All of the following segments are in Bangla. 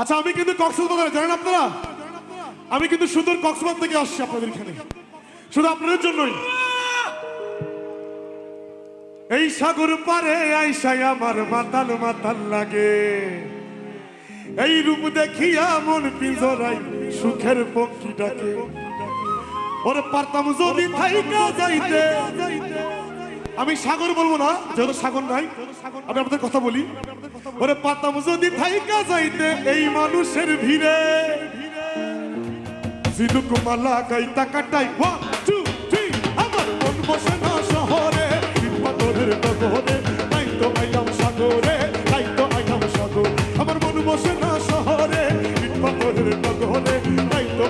আচ্ছা আমি কিন্তু কক্সবাজারে, জানেন আপনারা? আমি কিন্তু সুন্দর কক্সবাজার থেকে আসছি আপনাদের এখানে। শুধু আপনাদের জন্যই। এই সাগর পারে আইসাই আমার মাতাল মাতাল লাগে। এই রূপ দেখিয়া মন পিঞ্জরাই সুখের পক্ষী ডাকে। ওরে পারতাম যদি থাইকা যাইতে। আমি সাগর বলব না, যেহেতু সাগর নাই, আমি আপনাদের কথা বলি। ওরে পারতাম যদি থাইকা যাইতে এই মানুষের ভিড়ে। ঝিনুক মালা গাইতা কাটাই ওয়ান টু থ্রি আমার মন বসে না শহরে। পাথরের নগরে তাই তো আইলাম সাগরে, তাই তো আইলাম সাগর। আমার মন বসে না শহরে পাথরের নগরে তাই তো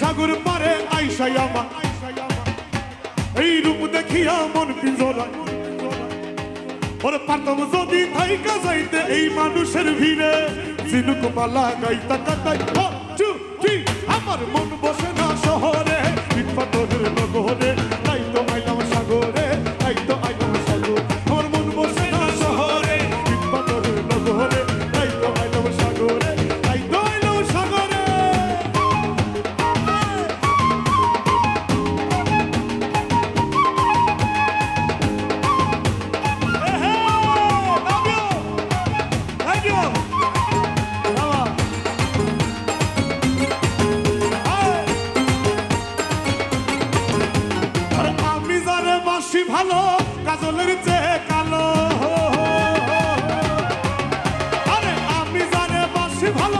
সাগর পারে আইসাই আমার এই রূপ দেখিয়া মন পিজোলা ওর পারতাম যদি থাইকা যাইতে এই মানুষের ভিড়ে চিনুক পালা গাইতা কাটাই আমার মন বসে কালো আরে আমি জানে বাসি ভালো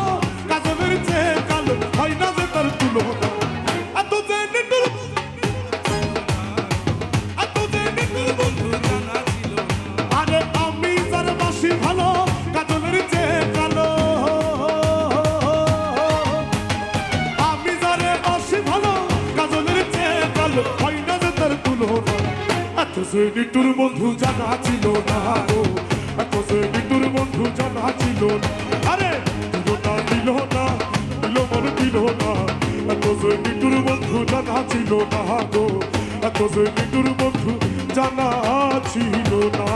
যে নিটুর বন্ধু জানা ছিল না গো। এত যে নিটুর বন্ধু জানা ছিল আরে দিল না দিল না, দিল মন দিল না। এত যে নিটুর বন্ধু জানা ছিল না গো। এত যে নিটুর বন্ধু জানা ছিল না।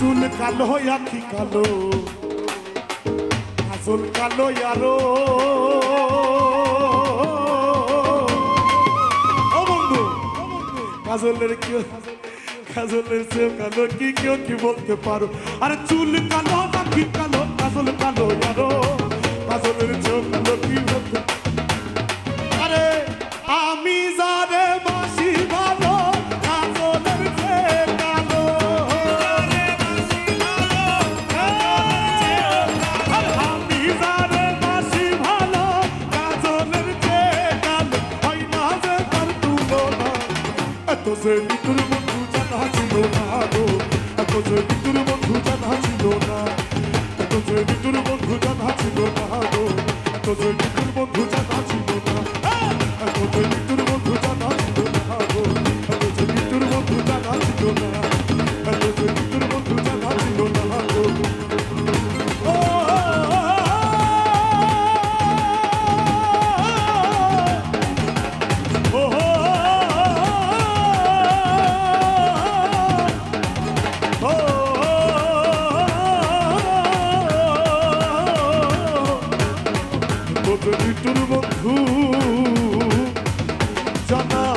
চুল কালো আখি কালো। আসল কালো আরও বন্ধু, কাজলের কি কাজলের চেয়ে কালো কি, কেউ কি বলতে পারো? আরে চুল কালো, আখি কালো, কাজল কালো যে নিতুর বন্ধু জানা ছিল না গো, এত যে নিতুর বন্ধু জানা ছিল না, এত যে নিতুর বন্ধু জানা ছিল না গো, এত যে নিটুর জানা